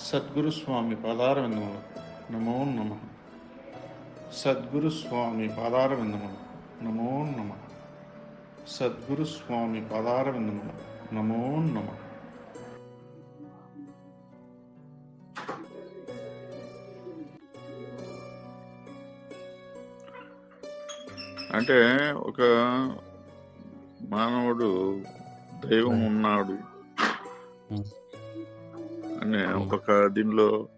సద్గురు స్వామి పాదారవిందములు. నమో నమ. సద్గురు స్వామి పాదారవిందములు. నమో నమ. సద్గురు స్వామి పాదారవిందములు. నమో నమ. అంటే ఒక మానవుడు దైవం ఉన్నాడు. అనే ఒక దీనిలో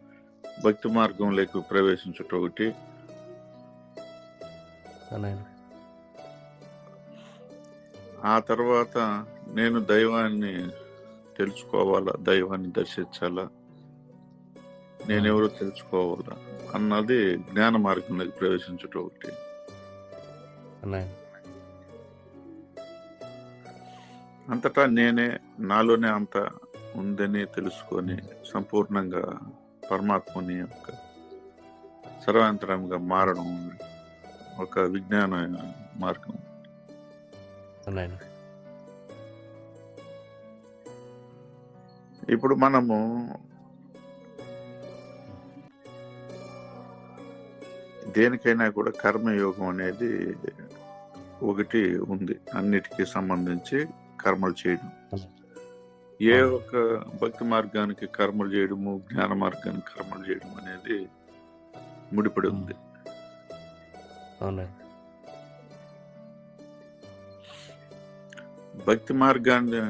భక్తి మార్గంలోకి ప్రవేశించుట ఒకటి. ఆ తర్వాత నేను దైవాన్ని తెలుసుకోవాలా? దైవాన్ని దర్శించాలా? నేనెవరో తెలుసుకోవాలా? అన్నది జ్ఞాన మార్గంలోకి ప్రవేశించుట ఒకటి. అంతటా నేనే నాలోనే అంత ఉందని తెలుసుకొని సంపూర్ణంగా పరమాత్మని యొక్క సర్వాంతరంగా మారడం ఒక విజ్ఞాన మార్గం. ఇప్పుడు మనము దేనికైనా కూడా కర్మయోగం అనేది ఒకటి ఉంది. అన్నిటికీ సంబంధించి కర్మలు చేయడం. ఏ ఒక్క భక్తి మార్గానికి కర్మలు చేయడము జ్ఞాన మార్గానికి కర్మలు చేయడం అనేది ముడిపడి ఉంది. భక్తి మార్గాన్ని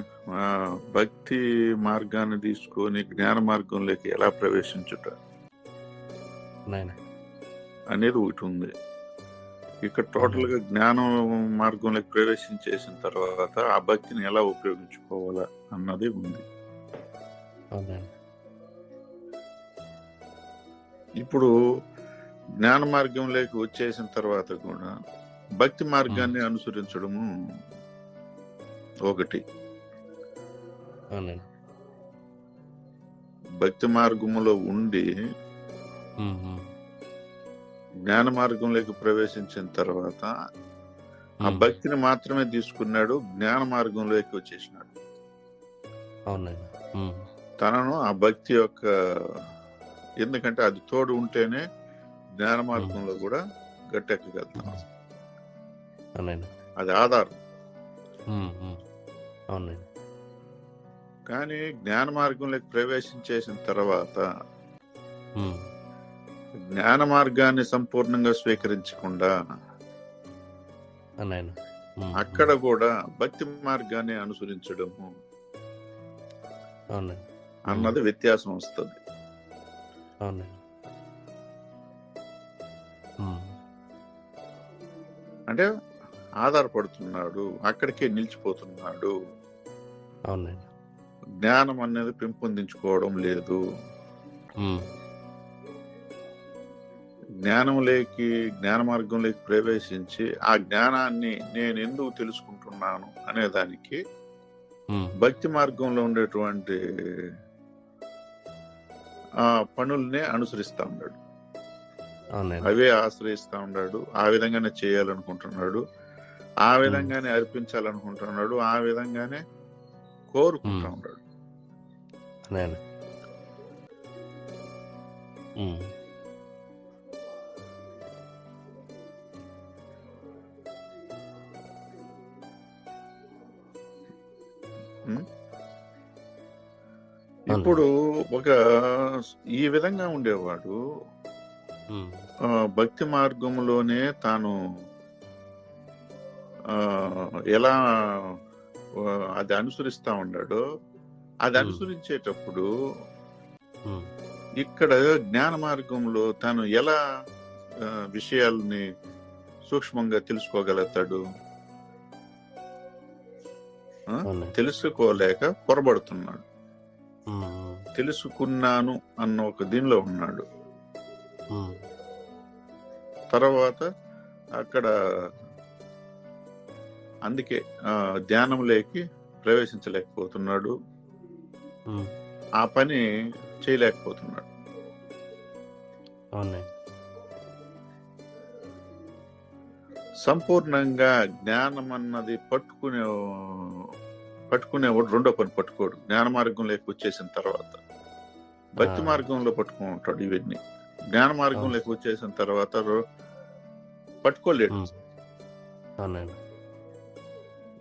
భక్తి మార్గాన్ని తీసుకొని జ్ఞాన మార్గంలోకి ఎలా ప్రవేశించుట అనేది ఒకటి ఉంది. ఇక్కడ టోటల్గా జ్ఞానం మార్గంలోకి ప్రవేశించేసిన తర్వాత ఆ భక్తిని ఎలా ఉపయోగించుకోవాలా? అన్నది ఉంది. ఇప్పుడు జ్ఞాన మార్గంలోకి వచ్చేసిన తర్వాత కూడా భక్తి మార్గాన్ని అనుసరించడము ఒకటి. భక్తి మార్గములో ఉండి జ్ఞాన మార్గంలోకి ప్రవేశించిన తర్వాత ఆ భక్తిని మాత్రమే తీసుకున్నాడు జ్ఞాన మార్గంలోకి వచ్చేసినాడు. అవునండి. తనను ఆ భక్తి యొక్క ఎందుకంటే అది తోడు ఉంటేనే జ్ఞాన మార్గంలో కూడా గట్టెక్కగలుగుతాం. అవునండి. అది ఆధారం. అవునండి. కానీ జ్ఞాన మార్గంలోకి ప్రవేశించేసిన తర్వాత ఉమ్, జ్ఞాన మార్గాన్ని సంపూర్ణంగా స్వీకరించకుండా అక్కడ కూడా భక్తి మార్గాన్ని అనుసరించడము అన్నది వ్యత్యాసం వస్తుంది. అంటే ఆధారపడుతున్నాడు అక్కడికే నిలిచిపోతున్నాడు. అవునండి. జ్ఞానం అనేది పెంపొందించుకోవడం లేదు. ఉమ్, జ్ఞానంలోకి జ్ఞాన మార్గంలోకి ప్రవేశించి ఆ జ్ఞానాన్ని నేను ఎందుకు తెలుసుకుంటున్నాను అనే దానికి ఉమ్, భక్తి మార్గంలో ఉండేటువంటి ఆ పనుల్నే అనుసరిస్తా ఉన్నాడు. అవే ఆశ్రయిస్తా ఉన్నాడు. ఆ విధంగానే చేయాలనుకుంటున్నాడు. ఆ విధంగానే అర్పించాలనుకుంటున్నాడు. ఆ విధంగానే కోరుకుంటా. ఉన్నాడు. ఇప్పుడు ఒక ఈ విధంగా ఉండేవాడు భక్తి మార్గంలోనే తాను ఎలా అది అనుసరిస్తా ఉన్నాడో అది. అనుసరించేటప్పుడు ఇక్కడ జ్ఞాన మార్గంలో తాను ఎలా విషయాల్ని సూక్ష్మంగా తెలుసుకోగలుగుతాడు? తెలుసుకోలేక పొరబడుతున్నాడు. తెలుసుకున్నాను అన్న ఒక దీనిలో ఉన్నాడు. తర్వాత అక్కడ అందుకే ఆ, ధ్యానంలోకి ప్రవేశించలేకపోతున్నాడు. ఆ పని చేయలేకపోతున్నాడు. సంపూర్ణంగా జ్ఞానం అన్నది పట్టుకునే పట్టుకునేవాడు రెండో పని పట్టుకోడు. జ్ఞాన మార్గంలోకి వచ్చేసిన తర్వాత. భక్తి. మార్గంలో పట్టుకుని ఉంటాడు ఇవన్నీ. జ్ఞాన మార్గంలోకి వచ్చేసిన తర్వాత పట్టుకోలేడు.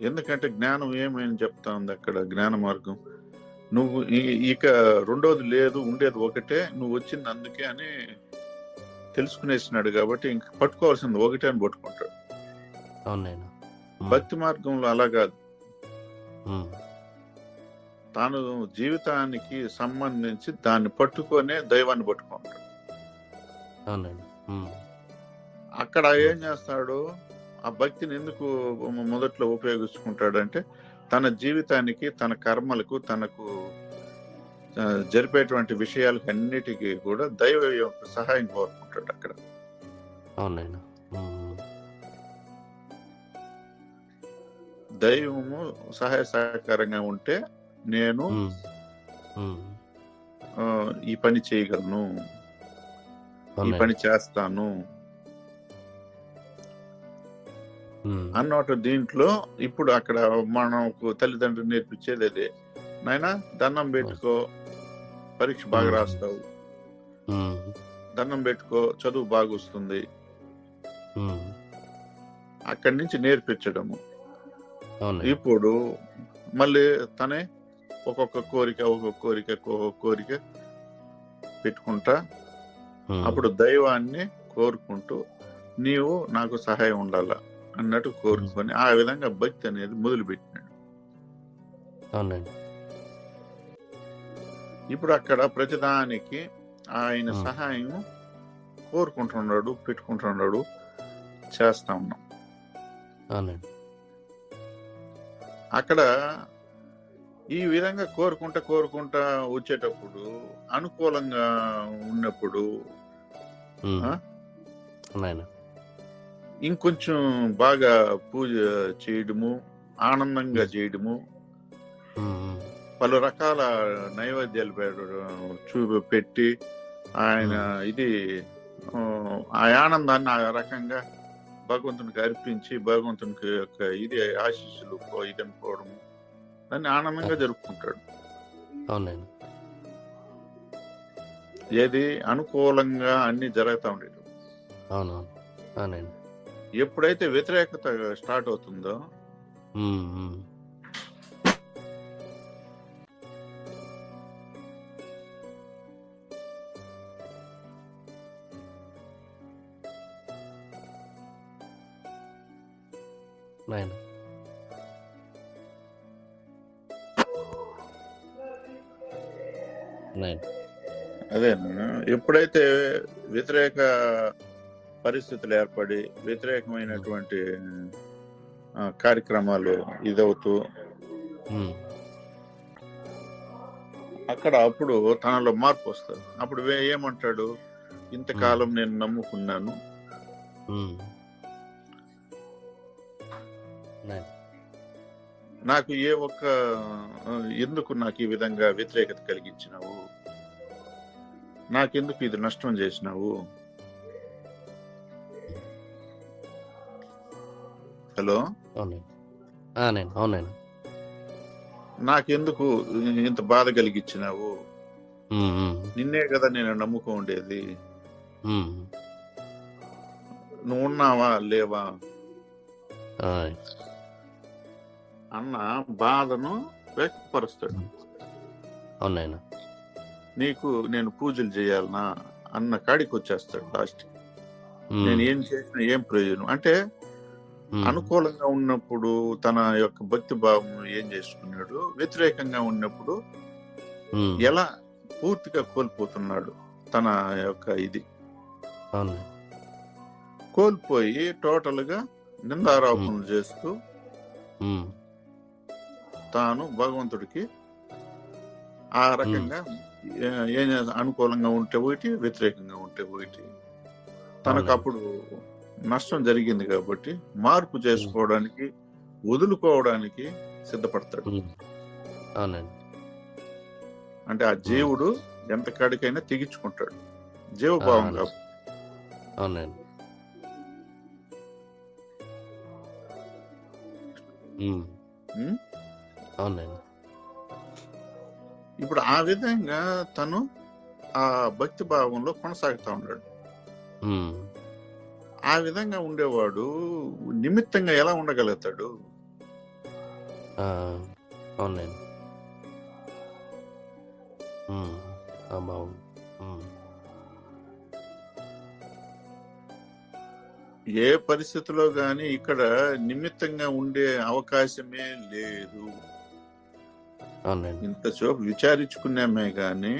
ఎందుకంటే జ్ఞానం ఏమని చెప్తా ఉంది అక్కడ జ్ఞాన మార్గం. నువ్వు ఇక రెండోది లేదు ఉండేది ఒకటే నువ్వు వచ్చింది అందుకే అని తెలుసుకునేసినాడు కాబట్టి ఇంక పట్టుకోవాల్సింది ఒకటే అని పట్టుకుంటాడు. భక్తి మార్గంలో అలా కాదు. తాను జీవితానికి సంబంధించి దాన్ని పట్టుకొనే దైవాన్ని పట్టుకుంటాడు. అక్కడ ఏం చేస్తాడు? ఆ భక్తిని ఎందుకు మొదట్లో ఉపయోగించుకుంటాడంటే తన జీవితానికి తన కర్మలకు తనకు జరిపేటువంటి విషయాలకు అన్నిటికీ కూడా దైవ యొక్క సహాయం కోరుకుంటాడు అక్కడ. అవునండి. దైవము సహాయ సహకారంగా ఉంటే నేను ఈ పని చేయగలను. ఈ పని చేస్తాను. అన్నట్టు దీంట్లో ఇప్పుడు అక్కడ మనకు తల్లిదండ్రులు నేర్పించేది అదే. నాయనా దండం పెట్టుకో పరీక్ష బాగా. రాస్తావు. దండం పెట్టుకో చదువు బాగా వస్తుంది అక్కడి నుంచి నేర్పించడము. ఇప్పుడు మళ్ళీ తనే ఒక్కొక్క కోరిక ఒక్కొక్క కోరిక ఒక్కొక్క కోరిక పెట్టుకుంటా అప్పుడు దైవాన్ని కోరుకుంటూ నీవు నాకు సహాయం ఉండాలా అన్నట్టు కోరుకొని ఆ విధంగా భక్తి అనేది మొదలుపెట్టినాడు. ఇప్పుడు అక్కడ ప్రతిదానికి ఆయన. సహాయం కోరుకుంటున్నాడు పెట్టుకుంటున్నాడు చేస్తా ఉన్నాం. అక్కడ ఈ విధంగా కోరుకుంటా కోరుకుంటా వచ్చేటప్పుడు అనుకూలంగా ఉన్నప్పుడు ఇంకొంచెం బాగా పూజ చేయడము ఆనందంగా చేయడము పలు రకాల నైవేద్యాలు చూపి పెట్టి ఆయన ఇది ఆ ఆనందాన్ని ఆ రకంగా భగవంతునికి అర్పించి భగవంతునికి యొక్క ఇది ఆశీస్సులు ఇది అనుకోవడము దాన్ని ఆనందంగా జరుపుకుంటాడు. అవునండి. ఏది అనుకూలంగా అన్ని జరుగుతూ ఉండేది అవునవును. అవునండి. ఎప్పుడైతే వ్యతిరేకత స్టార్ట్ అవుతుందో నాయన. అదే ఎప్పుడైతే వ్యతిరేక పరిస్థితులు ఏర్పడి వ్యతిరేకమైనటువంటి కార్యక్రమాలు ఇదవుతూ అక్కడ అప్పుడు తనలో మార్పు వస్తుంది. అప్పుడు ఏమంటాడు? ఇంతకాలం నేను నమ్ముకున్నాను. నాకు ఏ ఒక్క ఎందుకు నాకు ఈ విధంగా వ్యతిరేకత కలిగించినావు? నాకెందుకు ఇది నష్టం చేసినావు? హలో? అవునండి. అవునండి. నాకెందుకు ఇంత బాధ కలిగించినావు? నిన్నే కదా నేను నమ్ముకో ఉండేది. నువ్వు ఉన్నావా లేవా. అన్న బాధను వ్యక్తపరుస్తాడు. అవునాయన నీకు నేను పూజలు చేయాలనా అన్న కాడికి వచ్చేస్తాడు లాస్ట్ నేను ఏం చేసినా ఏం ప్రయోజనం? అంటే అనుకూలంగా ఉన్నప్పుడు తన యొక్క భక్తి భావం ఏం చేసుకున్నాడు? వ్యతిరేకంగా ఉన్నప్పుడు ఎలా పూర్తిగా కోల్పోతున్నాడు తన యొక్క ఇది? కోల్పోయి టోటల్గా నిందారోపణలు చేస్తూ తాను భగవంతుడికి ఆ రకంగా ఏ- అనుకూలంగా ఉంటే ఒకటి వ్యతిరేకంగా ఉంటే ఒకటి తనకు. అప్పుడు నష్టం జరిగింది కాబట్టి మార్పు చేసుకోవడానికి వదులుకోవడానికి సిద్ధపడతాడు. అవునండి. అంటే ఆ జీవుడు ఎంత కాడికైనా తెగించుకుంటాడు. జీవభావం. కాబట్టి. అవునండి? అవునండి. ఇప్పుడు ఆ విధంగా తను ఆ భక్తి భావంలో కొనసాగుతా ఉన్నాడు. ఆ విధంగా ఉండేవాడు నిమిత్తంగా ఎలా ఉండగలుగుతాడు? అవునండి. ఏ పరిస్థితిలో గాని ఇక్కడ నిమిత్తంగా ఉండే అవకాశమే లేదు. అవునండి ఇంతసేపు విచారించుకున్నామే గాని.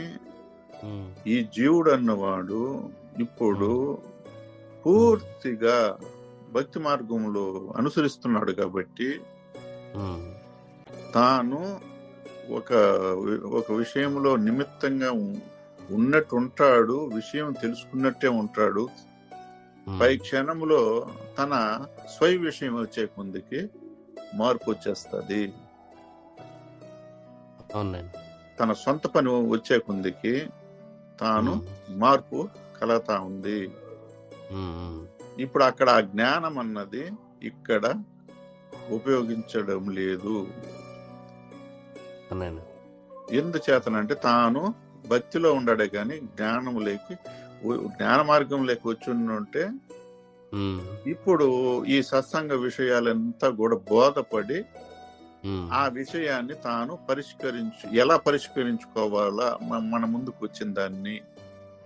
ఈ జీవుడు అన్నవాడు ఇప్పుడు పూర్తిగా భక్తి మార్గంలో అనుసరిస్తున్నాడు కాబట్టి. తాను ఒక ఒక విషయంలో నిమిత్తంగా ఉన్నట్టు ఉంటాడు విషయం తెలుసుకున్నట్టే ఉంటాడు. పై క్షణంలో తన స్వయ విషయం వచ్చే ముందుకి మార్పు వచ్చేస్తుంది తన సొంత పని వచ్చే కొందికి తాను. మార్పు కలుగుతా ఉంది. ఇప్పుడు అక్కడ ఆ జ్ఞానం అన్నది ఇక్కడ ఉపయోగించడం లేదు ఎందుచేతనంటే తాను భక్తిలో ఉండడే గాని జ్ఞానం లేకి జ్ఞాన మార్గం లేక వచ్చి ఉంటే ఉమ్. ఇప్పుడు ఈ సత్సంగ విషయాలంతా కూడా బోధపడి. ఆ విషయాన్ని తాను పరిష్కరించు ఎలా పరిష్కరించుకోవాలా మన ముందుకు వచ్చిన దాన్ని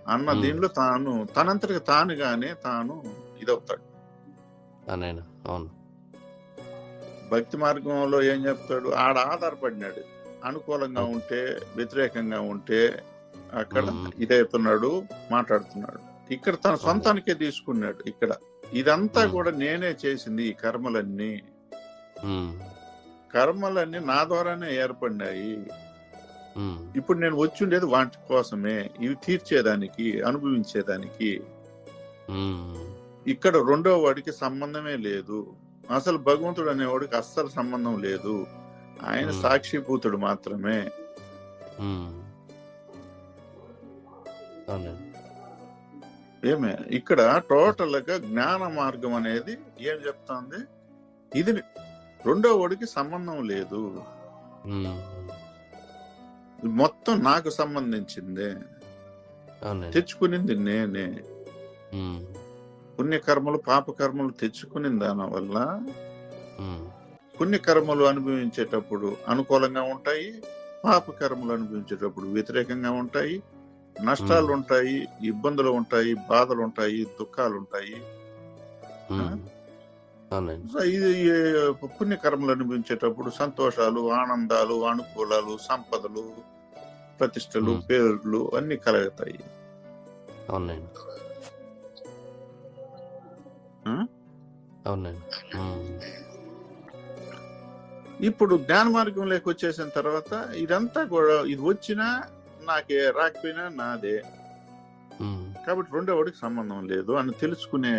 అన్న. దీనిలో తాను తనంతటికి తానుగానే తాను ఇదవుతాడు అవును భక్తి మార్గంలో ఏం చెప్తాడు ఆడ ఆధారపడినాడు అనుకూలంగా. ఉంటే వ్యతిరేకంగా ఉంటే అక్కడ. ఇదవుతున్నాడు మాట్లాడుతున్నాడు ఇక్కడ తన సొంతానికే తీసుకున్నాడు ఇక్కడ ఇదంతా. కూడా నేనే చేసింది ఈ కర్మలన్నీ. కర్మలన్నీ నా ద్వారానే ఏర్పడినాయి. ఇప్పుడు నేను వచ్చి ఉండేది వాటి కోసమే. ఇవి తీర్చేదానికి అనుభవించేదానికి. ఇక్కడ రెండో వాడికి సంబంధమే లేదు. అసలు భగవంతుడు అనేవాడికి అస్సలు సంబంధం లేదు. ఆయన. సాక్షిభూతుడు మాత్రమే. ఏమే? ఇక్కడ టోటల్గా జ్ఞాన మార్గం అనేది ఏం చెప్తాంది? ఇది రెండో వాడికి సంబంధం లేదు. మొత్తం నాకు సంబంధించిందే. తెచ్చుకునింది నేనే. పుణ్యకర్మలు పాపకర్మలు తెచ్చుకుని దాని వల్ల. పుణ్యకర్మలు అనుభవించేటప్పుడు అనుకూలంగా ఉంటాయి పాపకర్మలు అనుభవించేటప్పుడు వ్యతిరేకంగా ఉంటాయి నష్టాలు. ఉంటాయి ఇబ్బందులు ఉంటాయి బాధలు ఉంటాయి దుఃఖాలు ఉంటాయి. సో ఇది ఈ పుణ్యకర్మలు అనుభవించేటప్పుడు సంతోషాలు ఆనందాలు అనుకూలాలు సంపదలు ప్రతిష్టలు. పేర్లు అన్ని కలుగుతాయి. ఇప్పుడు జ్ఞాన మార్గంలోకి వచ్చేసిన తర్వాత ఇదంతా కూడా ఇది వచ్చినా నాకే రాకపోయినా నాదే. కాబట్టి రెండో వాడికి సంబంధం లేదు అని తెలుసుకునే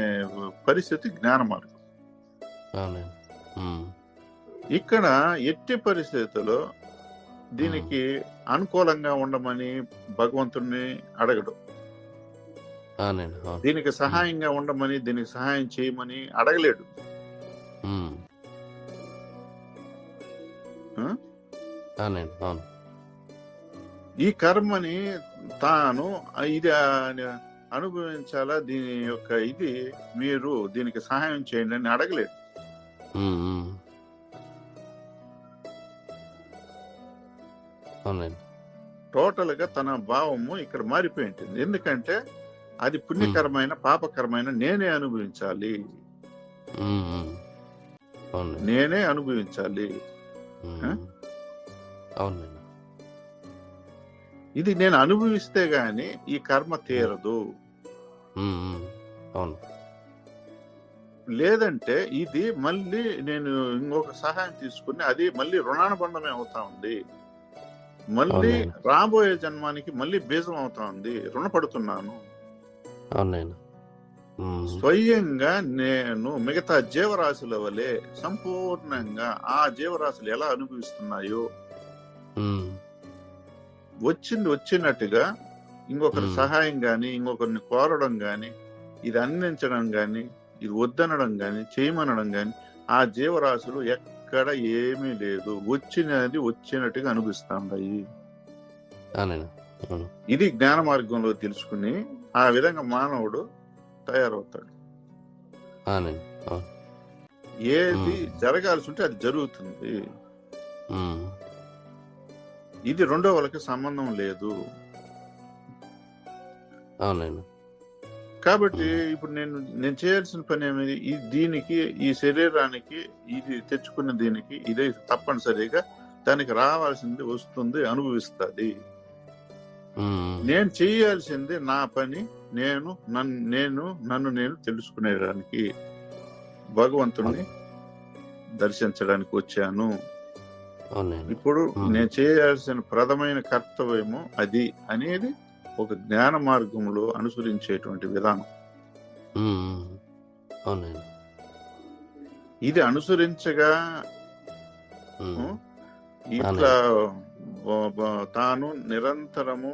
పరిస్థితి జ్ఞాన మార్గం. ఇక్కడ ఎట్టి పరిస్థితుల్లో దీనికి అనుకూలంగా ఉండమని భగవంతుణ్ణి అడగడు. దీనికి సహాయంగా ఉండమని దీనికి సహాయం చేయమని అడగలేడు. ఈ కర్మని తాను ఇది అనుభవించాలా? దీని యొక్క ఇది మీరు దీనికి సహాయం చేయండి అని. ఉమ్. అవునండి. టోటల్గా తన భావము ఇక్కడ మారిపోయి ఉంటుంది ఎందుకంటే అది పుణ్యకరమైన పాపకరమైన నేనే అనుభవించాలి. నేనే అనుభవించాలి? అవునండి. ఇది నేను అనుభవిస్తే గాని ఈ కర్మ తీరదు. అవును. లేదంటే ఇది మళ్ళీ నేను ఇంకొక సహాయం తీసుకుని అది మళ్ళీ రుణానుబంధమే అవుతా ఉంది. మళ్ళీ. రాబోయే జన్మానికి మళ్ళీ బీజం అవుతోంది రుణపడుతున్నాను. అవునైనా ఉమ్, స్వయంగా నేను మిగతా జీవరాశుల వలె సంపూర్ణంగా ఆ జీవరాశులు ఎలా అనుభవిస్తున్నాయో వచ్చింది వచ్చినట్టుగా ఇంకొకరి. సహాయం గాని ఇంకొకరిని కోరడం గాని ఇది అందించడం గాని ఇది వద్దనడం గాని చేయమనడం గాని ఆ జీవరాశులు ఎక్కడ ఏమీ లేదు. వచ్చినది వచ్చినట్టుగా అనిపిస్తాయి ఇది జ్ఞాన మార్గంలో తెలుసుకుని ఆ విధంగా మానవుడు తయారవుతాడు. ఏది. జరగాల్సి ఉంటే అది జరుగుతుంది. ఇది రెండో వాళ్ళకి సంబంధం లేదు. అవునండి. కాబట్టి ఇప్పుడు నేను నేను చేయాల్సిన పని ఏమిది? ఈ దీనికి ఈ శరీరానికి ఇది తెచ్చుకున్న దీనికి ఇదే తప్పనిసరిగా దానికి రావాల్సింది వస్తుంది అనుభవిస్తుంది. నేను చేయాల్సింది నా పని నేను నన్ను నేను నన్ను నేను తెలుసుకునేదానికి భగవంతుణ్ణి దర్శించడానికి వచ్చాను. ఇప్పుడు. నేను చేయాల్సిన ప్రథమైన కర్తవ్యము అది అనేది ఒక జ్ఞాన మార్గంలో అనుసరించేటువంటి విధానం. అవునండి. ఇది అనుసరించగా ఇట్లా తాను నిరంతరము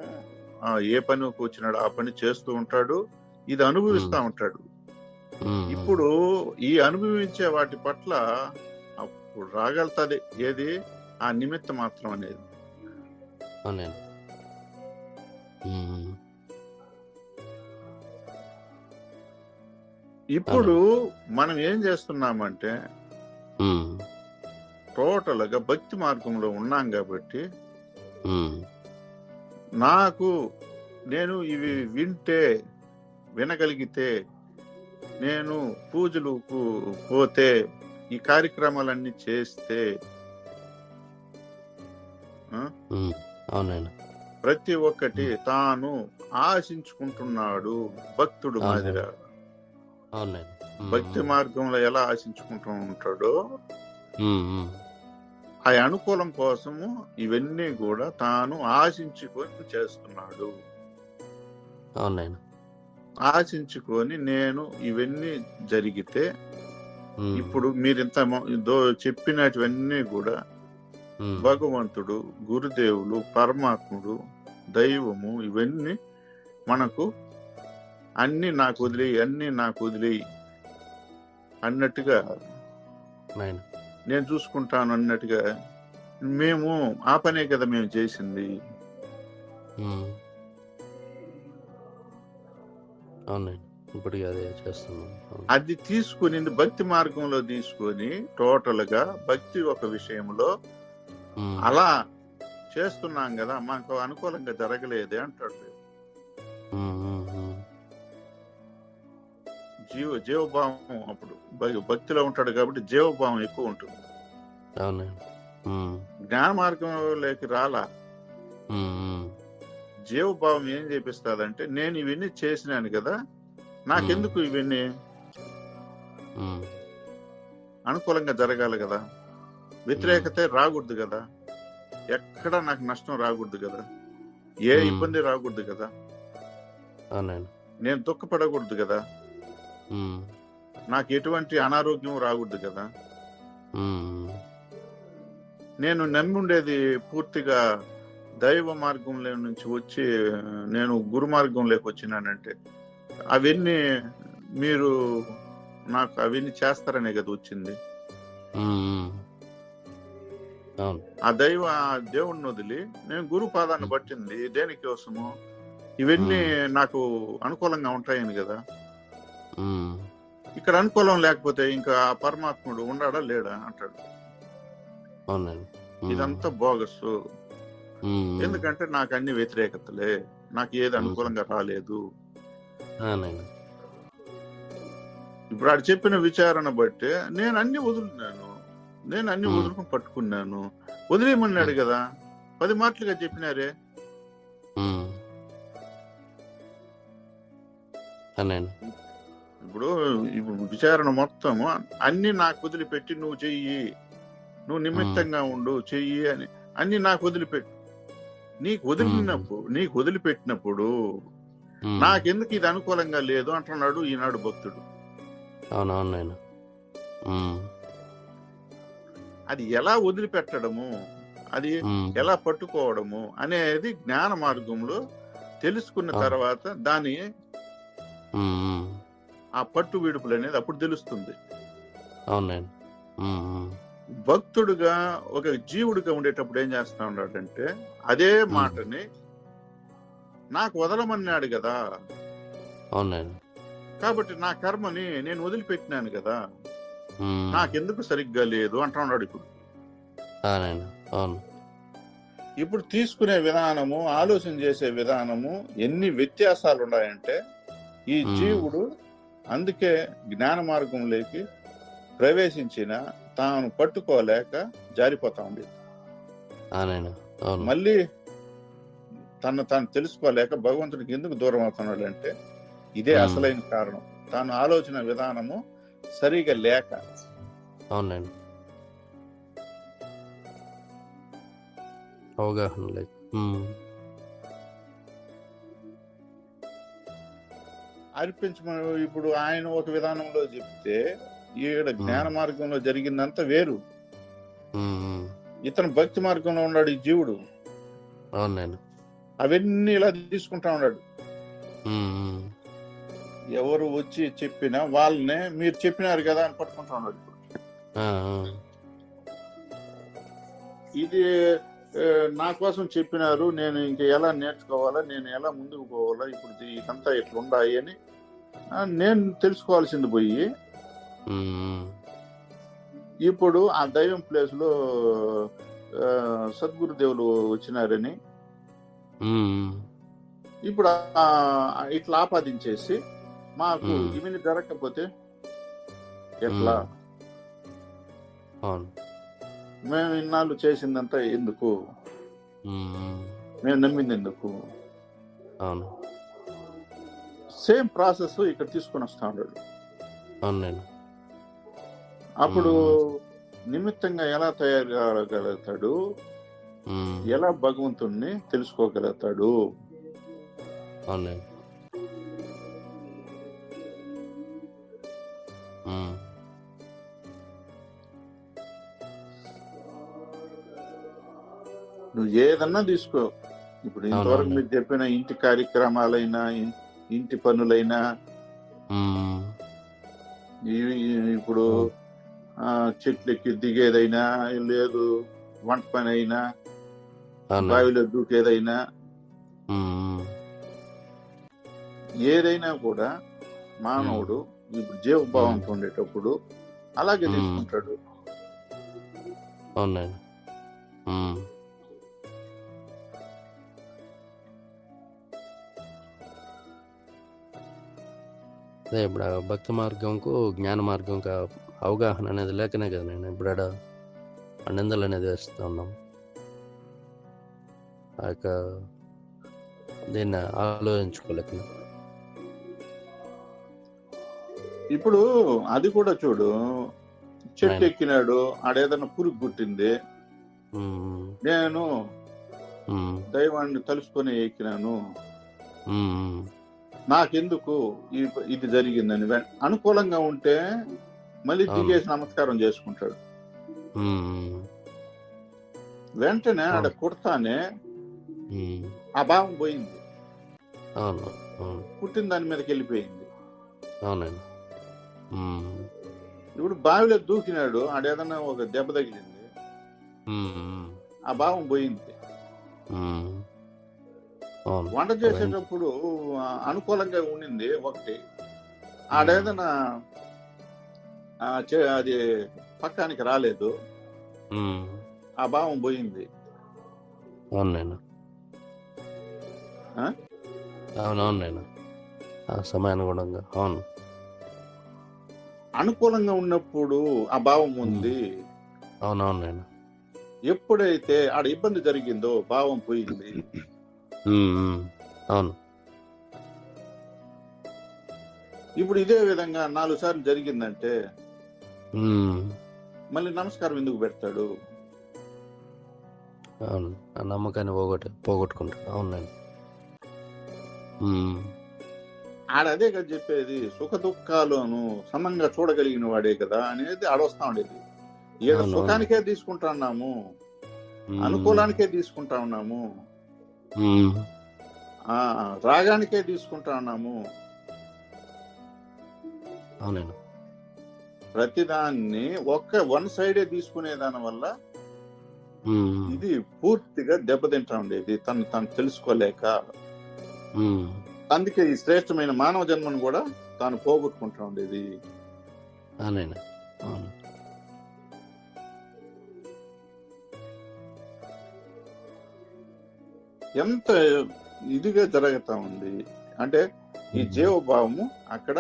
ఆ, ఏ పనికి వచ్చినాడు ఆ పని చేస్తూ ఉంటాడు ఇది అనుభవిస్తా ఉంటాడు. ఇప్పుడు ఈ అనుభవించే వాటి పట్ల అప్పుడు రాగలుగుతుంది ఏది? ఆ నిమిత్త మాత్రం అనేది. ఇప్పుడు మనం ఏం చేస్తున్నామంటే టోటల్గా భక్తి మార్గంలో ఉన్నాం కాబట్టి నాకు నేను ఇవి వింటే వినగలిగితే నేను పూజలకు పోతే ఈ కార్యక్రమాలన్నీ చేస్తే అవునండి ప్రతి ఒక్కటి తాను ఆశించుకుంటున్నాడు భక్తుడు. మాదిర భక్తి మార్గంలో ఎలా ఆశించుకుంటూ ఉంటాడో ఆ అనుకూలం కోసము ఇవన్నీ కూడా తాను ఆశించుకొని చేస్తున్నాడు. ఆశించుకొని నేను ఇవన్నీ జరిగితే ఇప్పుడు మీరు ఇంత చెప్పినటువన్నీ కూడా భగవంతుడు గురుదేవులు పరమాత్ముడు దైవము ఇవన్నీ మనకు అన్ని నాకు వదిలేయి అన్ని నాకు వదిలేయి అన్నట్టుగా నేను చూసుకుంటాను అన్నట్టుగా మేము ఆ పనే కదా మేము చేసింది. అదే తీసుకుని భక్తి మార్గంలో తీసుకొని టోటల్గా భక్తి ఒక విషయంలో అలా చేస్తున్నాం కదా మనకు అనుకూలంగా జరగలేదే అంటాడు. జీవ జీవభావం అప్పుడు భక్తిలో ఉంటాడు కాబట్టి జీవభావం ఎక్కువ ఉంటుంది. జ్ఞాన మార్గంలోకి రాలా? ఉమ్, ఉమ్. జీవభావం ఏం చేపిస్తాదంటే నేను ఇవన్నీ చేసినాను కదా నాకెందుకు ఇవన్నీ? అనుకూలంగా జరగాలి కదా. వ్యతిరేకత రాకూడదు కదా. ఎక్కడ నాకు నష్టం రాకూడదు కదా? ఏ. ఇబ్బంది రాకూడదు కదా? నేను దుఃఖపడకూడదు కదా? నాకు ఎటువంటి అనారోగ్యం రాకూడదు కదా? నేను నమ్మి ఉండేది పూర్తిగా దైవ మార్గంలో నుంచి వచ్చి నేను గురు మార్గంలోకి వచ్చినానంటే అవన్నీ మీరు నాకు అవన్నీ చేస్తారనే కదా వచ్చింది. ఆ దైవ ఆ దేవుణ్ణి వదిలి నేను గురు పాదాన్ని పట్టింది దేనికోసము ఇవన్నీ నాకు అనుకూలంగా ఉంటాయని కదా. ఇక్కడ అనుకూలం లేకపోతే ఇంకా పరమాత్ముడు ఉన్నాడా లేడా అంటాడు. ఇదంతా బోగస్. ఎందుకంటే నాకు అన్ని వ్యతిరేకతలే. నాకు ఏది అనుకూలంగా రాలేదు. ఇప్పుడు ఆడు చెప్పిన విచారణ బట్టి నేను అన్ని వదులున్నాను. నేను అన్ని. వదులుకొని పట్టుకున్నాను. వదిలేయమన్నాడు కదా. పది మాటలుగా చెప్పినారే. ఇప్పుడు ఇప్పుడు విచారణ మొత్తము అన్ని నాకు వదిలిపెట్టి నువ్వు చెయ్యి. నువ్వు నిమిత్తంగా ఉండు చెయ్యి అని. అన్ని నాకు వదిలిపెట్టు. నీకు వదిలినప్పుడు నీకు వదిలిపెట్టినప్పుడు. నాకెందుకు ఇది అనుకూలంగా లేదు అంటున్నాడు ఈనాడు భక్తుడు. అవునవును ఉమ్. అది ఎలా వదిలిపెట్టడము అది. ఎలా పట్టుకోవడము అనేది జ్ఞాన మార్గంలో తెలుసుకున్న. తర్వాత దాని. ఆ పట్టు విడుపులు అనేది అప్పుడు తెలుస్తుంది. భక్తుడుగా ఒక జీవుడిగా ఉండేటప్పుడు ఏం చేస్తా ఉన్నాడంటే అదే మాటని నాకు వదలమన్నాడు కదా కాబట్టి నా కర్మని నేను వదిలిపెట్టినాను కదా. నాకెందుకు సరిగ్గా లేదు అంటున్నాడు ఇప్పుడు. అవును. ఇప్పుడు తీసుకునే విధానము ఆలోచన చేసే విధానము ఎన్ని వ్యత్యాసాలు ఉన్నాయంటే ఈ. జీవుడు అందుకే జ్ఞాన మార్గంలోకి ప్రవేశించిన తాను పట్టుకోలేక జారిపోతా ఉంది మళ్ళీ తను తాను తెలుసుకోలేక భగవంతుడికి ఎందుకు దూరం అవుతున్నాడు అంటే ఇదే. అసలైన కారణం. తాను ఆలోచన విధానము సరిగా లేక అవును నాయన అవగాహన ఉమ్. అర్పించమని ఇప్పుడు ఆయన ఒక విధానంలో చెప్తే ఈడ జ్ఞాన మార్గంలో జరిగిందంతా వేరు. ఇతను భక్తి మార్గంలో ఉన్నాడు ఈ జీవుడు. అవన్నీ ఇలా తీసుకుంటా ఉన్నాడు. ఎవరు వచ్చి చెప్పినా వాళ్ళనే మీరు చెప్పినారు కదా అని పట్టుకుంటా ఉన్నాడు ఇప్పుడు. ఇది నా కోసం చెప్పినారు నేను ఇంక ఎలా నేర్చుకోవాలా నేను ఎలా ముందుకు పోవాలా ఇప్పుడు ఇది- ఇదంతా ఇట్లా ఉండాయి అని నేను తెలుసుకోవాల్సింది పోయి. ఇప్పుడు ఆ దైవం ప్లేస్లో సద్గురుదేవులు వచ్చినారని. ఇప్పుడు ఇట్లా ఆపాదించేసి మాకు మ్మ్. ఇవన్నీ జరగకపోతే ఎట్లా? మ్మ్. ఇన్నాళ్ళు చేసిందంతా ఎందుకు. మేము. నమ్మింది ఎందుకు? అవును. సేమ్ ప్రాసెస్ ఇక్కడ తీసుకొని వస్తా ఉన్నాడు అప్పుడు నిమిత్తంగా ఎలా తయారు కాగలుగుతాడు. ఎలా భగవంతుణ్ణి తెలుసుకోగలుగుతాడు? అవును నువ్వు ఏదన్నా తీసుకో. ఇప్పుడు ఇంతవరకు. మీరు చెప్పిన ఇంటి కార్యక్రమాలైనా ఇంటి పనులైనా. ఇప్పుడు చెట్లెక్కి దిగేదైనా లేదు వంట పని అయినా బావిలో దూకేదైనా. ఏదైనా కూడా మానవుడు ఇప్పుడు జీవభావంతో ఉండేటప్పుడు అలాగే. తీసుకుంటాడు. అవును అదే ఇప్పుడు భక్తి మార్గంకు జ్ఞాన మార్గంకు ఆ అవగాహన అనేది లేకనే కదా నేను ఇప్పుడు ఆడ నిందలు అనేది వేస్తూ ఉన్నాం. ఆ యొక్క దీన్ని ఆలోచించుకోలేక. ఇప్పుడు అది కూడా చూడు చెట్టు. ఎక్కినాడు ఆడేదన్నా పురుగు పుట్టింది. నేను దైవాన్ని తలుసుకొని ఎక్కినాను. నాకెందుకు ఇది జరిగిందని అనుకూలంగా ఉంటే మళ్ళీ. దిగేసి నమస్కారం చేసుకుంటాడు. వెంటనే ఆడ ఉమ్. ఆ భావం పోయింది. పుట్టిన దాని మీదకి వెళ్ళిపోయింది. ఇప్పుడు బావిలో దూకినాడు ఆడేదన్నా ఒక దెబ్బ తగిలింది. ఆ భావం పోయింది. వంట చేసేటప్పుడు అనుకూలంగా ఉండింది ఒకటి. ఆడేదన్నా ఆ, చే- అది పక్కానికి రాలేదు. ఆ భావం పోయింది. అవును? అవునవును నేను సమయానుగుణంగా అవును అనుకూలంగా ఉన్నప్పుడు ఆ భావం ఉంది. అవునవును నేను ఎప్పుడైతే ఆడ ఇబ్బంది జరిగిందో భావం పోయింది. అవును. ఇప్పుడు ఇదే విధంగా నాలుగు సార్లు జరిగిందంటే మళ్ళీ నమస్కారం ఎందుకు పెడతాడు? అవును. ఆ నమ్మకాన్ని పోగొట్టు పోగొట్టుకుంటాడు. అవునండి ఆడ అదే కదా చెప్పేది సుఖ దుఃఖాలను సమంగా చూడగలిగిన వాడే కదా అనేది ఆడొస్తా ఉండేది. ఈడ సుఖానికే తీసుకుంటా ఉన్నాము అనుకూలానికే తీసుకుంటా ఉన్నాము రాగానికే తీసుకుంటా ఉన్నాము అవునండి. ప్రతిదాన్ని ఒక్క వన్ సైడే తీసుకునే దాని వల్ల ఇది పూర్తిగా దెబ్బతింటా ఉండేది. తను తను తెలుసుకోలేక. అందుకే ఈ శ్రేష్టమైన మానవ జన్మను కూడా తాను పోగొట్టుకుంటా ఉండేది. అవునండి. ఎంత ఇదిగా జరుగుతా ఉంది అంటే ఈ జీవభావము అక్కడ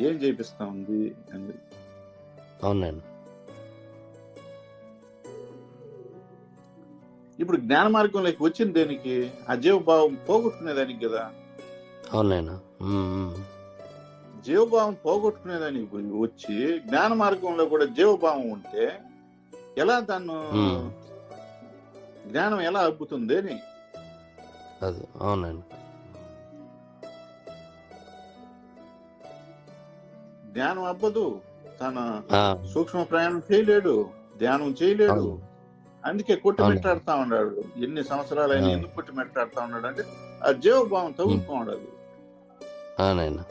ఏం చేపిస్తా ఉంది అని. అవునండి ఇప్పుడు జ్ఞాన మార్గంలోకి వచ్చింది దేనికి? ఆ జీవభావం పోగొట్టుకునేదానికి కదా. అవునండి ఉమ్, ఉమ్, జీవభావం పోగొట్టుకునేదానికి పోయి వచ్చి జ్ఞాన మార్గంలో కూడా జీవభావం ఉంటే ఎలా దాన్ని. జ్ఞానం ఎలా అబ్బుతుంది అని అది అవునండి. జ్ఞానం అబ్బదు తన సూక్ష్మ ప్రయాణం చేయలేడు. ధ్యానం చేయలేడు. అందుకే కొట్టి. మెట్టాడుతా ఉన్నాడు. ఎన్ని సంవత్సరాలు అవును. ఎందుకు కొట్టి మెట్టాడుతా ఉన్నాడు అంటే ఆ జీవభావం తగులుతూ అవునండి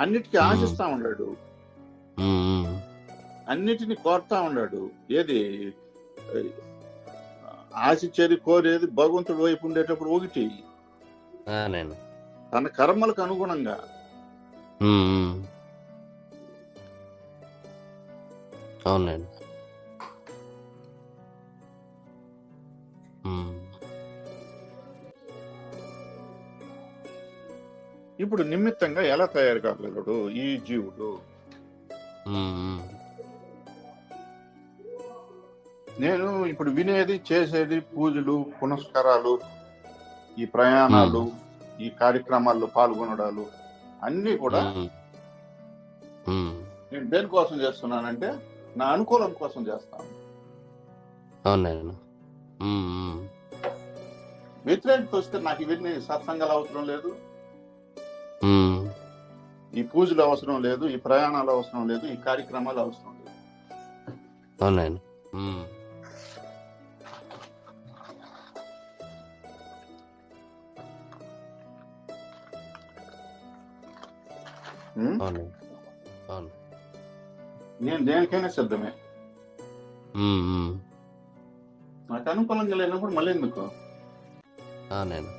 అన్నిటికీ. ఆశిస్తా ఉన్నాడు. అన్నిటిని కోరుతా ఉన్నాడు. ఏది? ఆశించేది కోరేది భగవంతుడి వైపు ఉండేటప్పుడు ఒకటి. తన కర్మలకు అనుగుణంగా. అవునండి ఇప్పుడు నిమిత్తంగా ఎలా తయారు కాగలడు ఈ జీవుడు. నేను ఇప్పుడు వినేది చేసేది పూజలు పునస్కారాలు ఈ ప్రయాణాలు ఈ కార్యక్రమాల్లో పాల్గొనడాలు అన్ని కూడా. నేను దేనికోసం చేస్తున్నానంటే నా అనుకూలం కోసం చేస్తాను. అవునండి. వ్యతిరేకత వస్తే నాకు ఇవన్నీ సత్సంగాలు అవసరం లేదు. ఈ పూజలు అవసరం లేదు ఈ ప్రయాణాలు అవసరం లేదు ఈ కార్యక్రమాలు అవసరం లేదు. అవునండి. అవునండి అవును నేను దేనికైనా సిద్ధమే. నాకు అనుకూలంగా లేనప్పుడు మళ్ళీ ఎందుకు అవునండి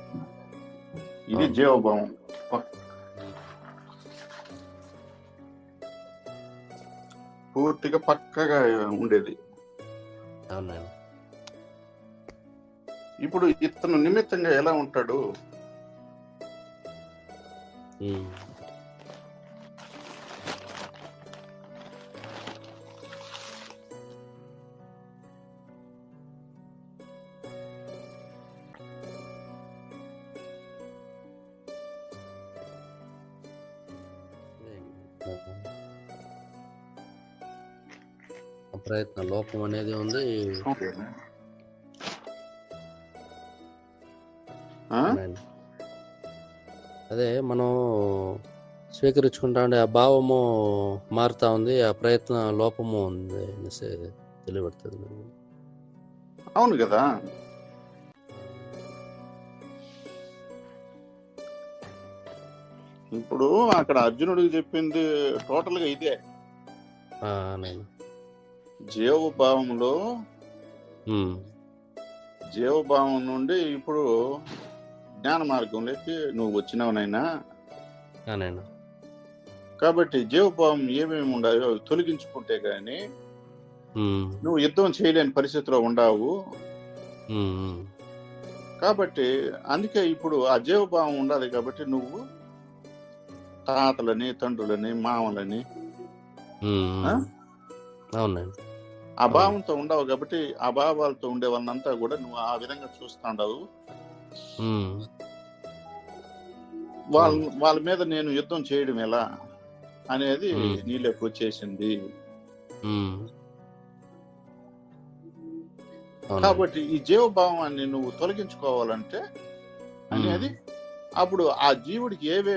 ఇది అవును. జీవభావం పూర్తిగా పక్కగా ఉండేది అవునండి ఇప్పుడు ఇతను నిమిత్తంగా ఎలా ఉంటాడు? ప్రయత్న లోపం అనేది ఉంది. అదే మనం స్వీకరించుకుంటా ఉండే ఆ భావము మారుతా ఉంది ఆ ప్రయత్న లోపము ఉంది అనేసి తెలియబడుతుంది. అవును కదా. ఇప్పుడు అక్కడ అర్జునుడికి చెప్పింది టోటల్గా ఇదే అవునండి జీవభావంలో జీవభావం నుండి ఇప్పుడు జ్ఞాన మార్గంలోకి నువ్వు వచ్చినవనైనా. కాబట్టి జీవభావం ఏమేమి ఉండాలో అవి తొలగించుకుంటే గాని నువ్వు యుద్ధం చేయలేని పరిస్థితిలో ఉండవు. కాబట్టి అందుకే ఇప్పుడు ఆ జీవభావం ఉండాలి కాబట్టి నువ్వు తాతలని తండ్రులని మామలని? అవునండి ఆ భావంతో ఉండవు కాబట్టి ఆ భావాలతో ఉండే వాళ్ళంతా కూడా నువ్వు ఆ విధంగా చూస్తాండవు వాళ్ళ వాళ్ళ మీద నేను యుద్ధం చేయడం ఎలా అనేది. నీలోకి వచ్చేసింది. కాబట్టి ఈ జీవభావాన్ని నువ్వు తొలగించుకోవాలంటే అనేది అప్పుడు ఆ జీవుడికి ఏవే